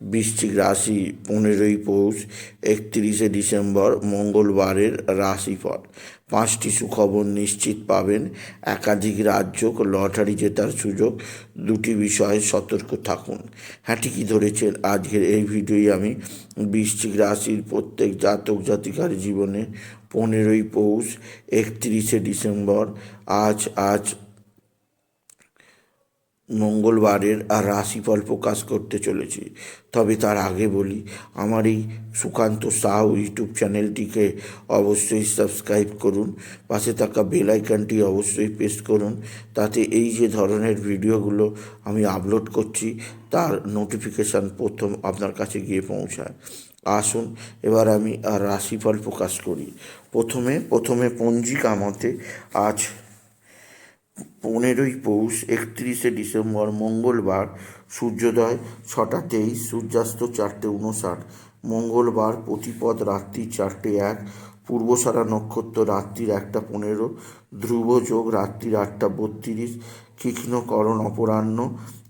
বৃশ্চিক রাশি পনেরোই পৌষ, একত্রিশে ডিসেম্বর, মঙ্গলবারের রাশিফল। পাঁচটি সুখবর নিশ্চিত পাবেন। একাধিক রাজ্য লটারি জেতার সুযোগ, দুটি বিষয়ে সতর্ক থাকুন। হ্যাঁ ঠিকই ধরেছেন। আজকের এই ভিডিওই আমি বৃশ্চিক রাশির প্রত্যেক জাতক জাতিকার জীবনে পনেরোই পৌষ, একত্রিশে ডিসেম্বর, আজ আজ মঙ্গলবারের আর রাশিফল প্রকাশ করতে চলেছি। তবে তার আগে বলি, আমার এই সুকান্ত সাউ ইউটিউব চ্যানেলটিকে অবশ্যই সাবস্ক্রাইব করুন, পাশে থাকা বেল আইকনটি অবশ্যই প্রেস করুন, তাতে এই যে ধরনের ভিডিওগুলো আমি আপলোড করছি, তার নোটিফিকেশান প্রথম আপনার কাছে গিয়ে পৌঁছায়। আসুন, এবার আমি আর রাশিফল প্রকাশ করি। প্রথমে প্রথমে পঞ্জিকা মতে আজ পনেরোই পৌষ, একত্রিশে ডিসেম্বর, মঙ্গলবার, সূর্যোদয়, ছটা তেইশ, সূর্যাস্ত চারটে উনষাট মঙ্গলবার, প্রতিপদ রাত্রি চারটে এক পূর্বসারা নক্ষত্র রাত্রির একটা পনেরো ধ্রুব যোগ রাত্রির আটটা বত্রিশ কৃষ্ণকরণ অপরাহ্ন,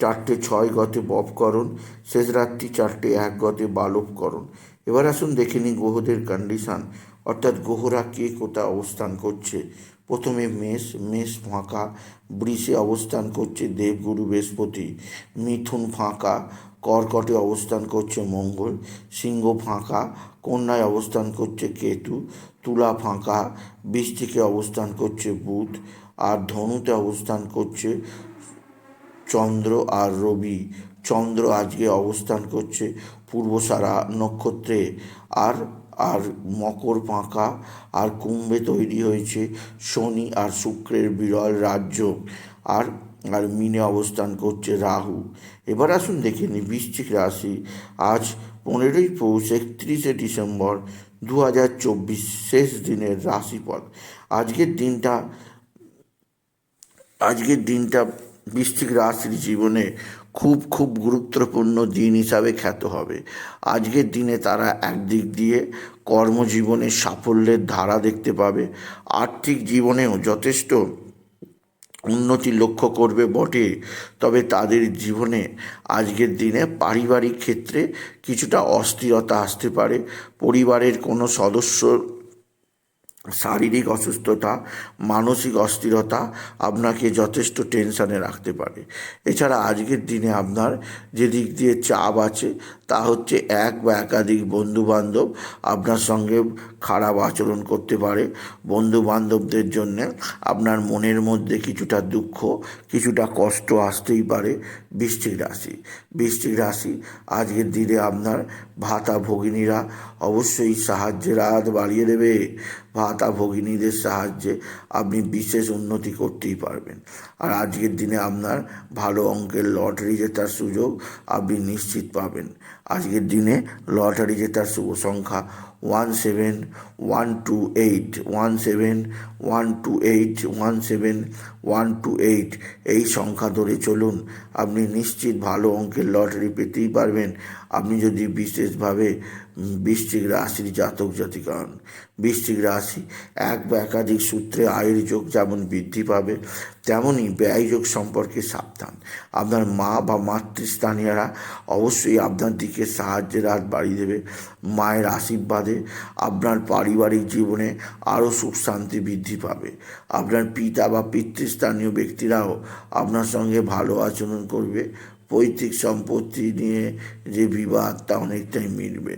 চারটে ছয় গতে বপকরণ, শেষ রাত্রি চারটে এক গতে বালবকরণ। এবার আসুন দেখে নিই গ্রহদের কন্ডিশন অর্থাৎ গ্রহরা কে কোথায় অবস্থান করছে। প্রথমে মেষ মেষ ফাঁকা, বৃষে অবস্থান করছে দেবগুরু বৃহস্পতি। মিথুন ফাঁকা, কর্কটে অবস্থান করছে মঙ্গল। সিংহ ফাঁকা, কন্যায় অবস্থান করছে কেতু। তুলা ফাঁকা, বৃষ্টিকে অবস্থান করছে বুধ। আর ধনুতে অবস্থান করছে চন্দ্র আর রবি। চন্দ্র আজকে অবস্থান করছে পূর্বসারা নক্ষত্রে। আর আর মকর পাঁকা আর কুম্ভে তৈরি হয়েছে শনি আর শুক্রের বিরল রাজ্য। আর আর মিনে অবস্থান করছে রাহু। এবার আসুন দেখে নিই বৃশ্চিক রাশি। আজ পনেরোই পৌষ একত্রিশে ডিসেম্বর দু হাজার চব্বিশ শেষ দিনের রাশিফল। আজকের দিনটা আজকের দিনটা বৃশ্চিক রাশির জীবনে খুব খুব গুরুত্বপূর্ণ দিন হিসাবে খ্যাত হবে। আজকের দিনে তারা একদিক দিয়ে কর্মজীবনে সাফল্যের ধারা দেখতে পাবে। আর্থিক জীবনেও যথেষ্ট উন্নতি লক্ষ্য করবে বটে। তবে তাদের জীবনে আজকের দিনে পারিবারিক ক্ষেত্রে কিছুটা অস্থিরতা আসতে পারে। পরিবারের কোনো সদস্য শারীরিক অসুস্থতা, মানসিক অস্থিরতা আপনাকে যথেষ্ট টেনশানে রাখতে পারে। এছাড়া আজকের দিনে আপনার যে দিক দিয়ে চাপ আছে, তা হচ্ছে এক বা একাধিক বন্ধুবান্ধব আপনার সঙ্গে খারাপ আচরণ করতে পারে। বন্ধু বান্ধবদের জন্যে আপনার মনের মধ্যে কিছুটা দুঃখ, কিছুটা কষ্ট আসতেই পারে বৃষ্টিক রাশি। বৃষ্টিক রাশি আজকের দিনে আপনার ভাতা ভগিনীরা অবশ্যই সাহায্যের হাত বাড়িয়ে দেবে। ভাতা ভগিনীদের সাহায্যে আপনি বিশেষ উন্নতি করতেই পারবেন। আর আজকের দিনে আপনার ভালো অঙ্কের লটারি জেতার সুযোগ আপনি নিশ্চিত পাবেন। আজকের দিনে লটারি জেতার শুভ সংখ্যা one seven one two eight one seven one two eight one seven one two eight এই সংখ্যা ধরে চলুন, আপনি নিশ্চিত ভালো অঙ্কের লটারি পেতেই পারবেন। আপনি যদি বিশেষভাবে বৃষ্টির রাশির জাতক জাতিকা বৃশ্চিক রাশি, এক বা একাধিক সূত্রে আয়ের যোগ যেমন বৃদ্ধি পাবে তেমনই ব্যয় যোগ সম্পর্কে সাবধান। আপনার মা বা মাতৃস্থানীয়রা অবশ্যই আপনার দিকে সাহায্যের হাত বাড়িয়ে দেবে, মায়ের আশীর্বাদে আপনার পারিবারিক জীবনে আরও সুখ শান্তি বৃদ্ধি পাবে। আপনার পিতা বা পিতৃস্থানীয় ব্যক্তিরাও আপনার সঙ্গে ভালো আচরণ করবে, পৈতৃক সম্পত্তি নিয়ে যে বিবাদ তা অনেকটাই মিলবে।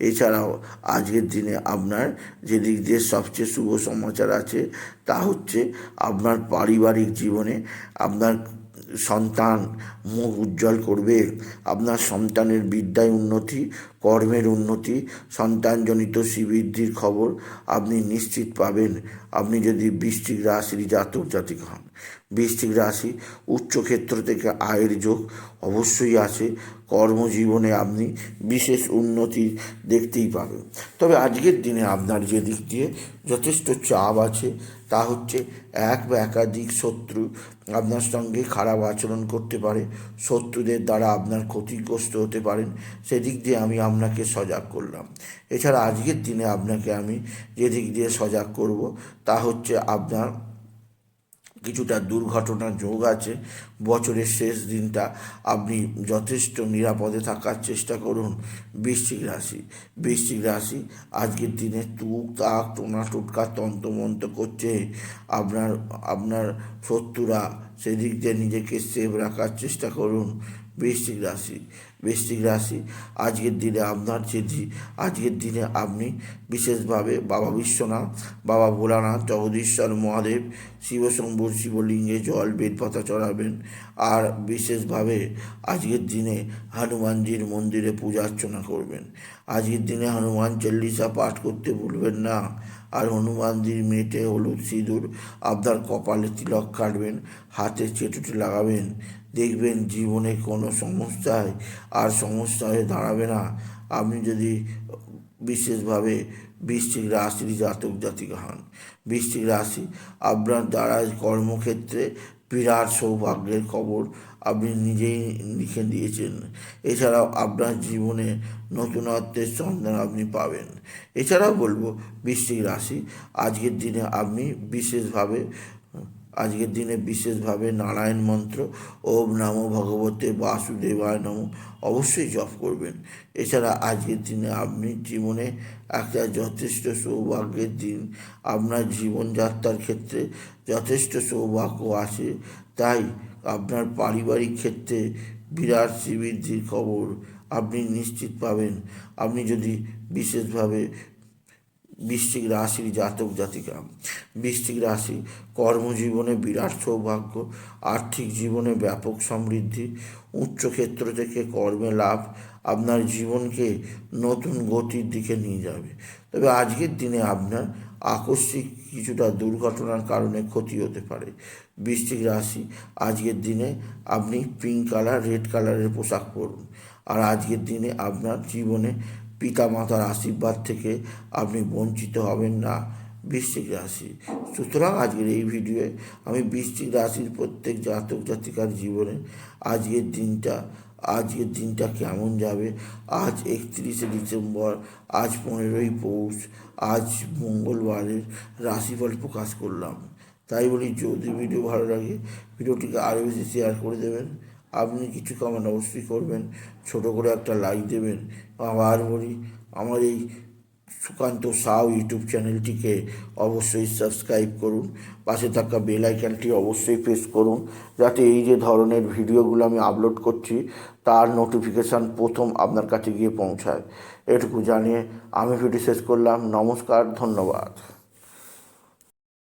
এছাড়াও আজকের দিনে আপনার যে দিক দিয়ে সবচেয়ে শুভ সমাচার আছে, তা হচ্ছে আপনার পারিবারিক জীবনে আপনার সন্তান মুখ উজ্জ্বল করবে, আপনার সন্তানের বিদ্যায় উন্নতি কর্মের উন্নতি, সন্তানজনিত শ্রীবৃদ্ধির খবর আপনি নিশ্চিত পাবেন। আপনি যদি বৃষ্টিক রাশির জাতক, জাতিক হন। বৃষ্টিক রাশি উচ্চক্ষেত্র থেকে আয়ের যোগ অবশ্যই আছে। কর্মজীবনে আপনি বিশেষ উন্নতি দেখতেই পাবেন। তবে আজকের দিনে আপনার যে দিক দিয়ে যথেষ্ট চাপ আছে, তা হচ্ছে এক বা একাধিক শত্রু আপনার সঙ্গে খারাপ আচরণ করতে পারে। শত্রুদের দ্বারা আপনার ক্ষতিগ্রস্ত হতে পারেন। সেদিক দিয়ে আমি আপনাকে সজাগ করলাম। এছাড়া আজকের দিনে আপনাকে আমি যে দিক দিয়ে সজাগ করব, তা হচ্ছে আপনার কিছুটা দুর্ঘটনার যোগ আছে। বছরের শেষ দিনটা আপনি যথেষ্ট নিরাপদে থাকার চেষ্টা করুন। বৃশ্চিক রাশি বৃশ্চিক রাশি আজকের দিনে তুক তাক, টোনা টোটকা তন্ত্রমন্ত্র করছে। আপনার আপনার শত্রুরা সেদিক দিয়ে নিজেকে সেভ রাখার চেষ্টা করুন। বৃশ্চিক রাশি বৃশ্চিক রাশি। আজকের দিনে আপনার যেটি আজকের দিনে আপনি বিশেষভাবে বাবা বিশ্বনাথ, বাবা ভোলানাথ, জগদীশ্বর মহাদেব শিবশম্ভুর শিবলিঙ্গে জল বেলপাতা চড়াবেন। আর বিশেষভাবে আজকের দিনে হনুমানজির মন্দিরে পূজা অর্চনা করবেন। আজকের দিনে হনুমান চল্লিশা পাঠ করতে ভুলবেন না। আর হনুমানজির মেটে হলুদ সিঁদুর আপনার কপালে তিলক কাটবেন, হাতে চেটুটি লাগাবেন। দেখবেন জীবনে কোনো সমস্যায় আর সমস্যা হয়ে দাঁড়াবে না। আপনি যদি বিশেষভাবে বৃষ্টিক রাশির জাতক জাতিকা হন বৃষ্টিক রাশি আপনার দ্বারা কর্মক্ষেত্রে বিরাট সৌভাগ্যের খবর আপনি নিজেই লিখে দিয়েছেন। এছাড়াও আপনার জীবনে নতুনত্বের সন্ধান আপনি পাবেন। এছাড়াও বলব বৃষ্টিক রাশি, আজকের দিনে আপনি বিশেষভাবে আজকের দিনে বিশেষভাবে নারায়ণ মন্ত্র, ওম নমো ভগবতে বাসুদেবায় নম অবশ্যই জপ করবেন। এছাড়া আজকের দিনে আপনি জীবনে একটা যথেষ্ট সৌভাগ্যের দিন, আপনার জীবনযাত্রার ক্ষেত্রে যথেষ্ট সৌভাগ্য আছে। তাই আপনার পারিবারিক ক্ষেত্রে বিরাট শ্রীবৃদ্ধির খবর আপনি নিশ্চিত পাবেন। আপনি যদি বিশেষভাবে বৃশ্চিক রাশির জাতক জাতিকা। বৃশ্চিক রাশি কর্মজীবনে বিরাট সৌভাগ্য, আর্থিক জীবনে ব্যাপক সমৃদ্ধি উচ্চক্ষেত্র থেকে কর্মে লাভ আপনার জীবনকে নতুন গতির দিকে নিয়ে যাবে। তবে আজকের দিনে আপনার আকস্মিক কিছুটা দুর্ঘটনার কারণে ক্ষতি হতে পারে। বৃষ্টিক রাশি, আজকের দিনে আপনি পিঙ্ক কালার, রেড কালারের পোশাক পরুন। আর আজকের দিনে আপনার জীবনে পিতা মাতার আশীর্বাদ থেকে আপনি বঞ্চিত হবেন না। বৃশ্চিক রাশি। সুতরাং আজকের এই ভিডিওয়ে আমি বৃশ্চিক রাশির প্রত্যেক জাতক জাতিকার জীবনে আজকের দিনটা আজকের দিনটা কেমন যাবে? আজ একত্রিশে ডিসেম্বর, আজ পনেরোই পৌষ, আজ মঙ্গলবারের রাশিফল প্রকাশ করলাম। তাই বলি যদি ভিডিও ভালো লাগে, ভিডিওটিকে আরও বেশি শেয়ার করে দেবেন। আপনি কিছু কমেন্ট অবশ্যই করবেন। ছোট করে একটা লাইক দেবেন। আবার বলি, আমার এই সুকান্ত সাউ ইউটিউব চ্যানেলটিকে অবশ্যই সাবস্ক্রাইব করুন। পাশে থাকা বেল আইকনটি অবশ্যই প্রেস করুন। যাতে এই যে ধরনের ভিডিওগুলো আমি আপলোড করছি, তার নোটিফিকেশান প্রথম আপনার কাছে গিয়ে পৌঁছায়। এটুকু জানিয়ে আমি ভিডিও শেষ করলাম। নমস্কার, ধন্যবাদ।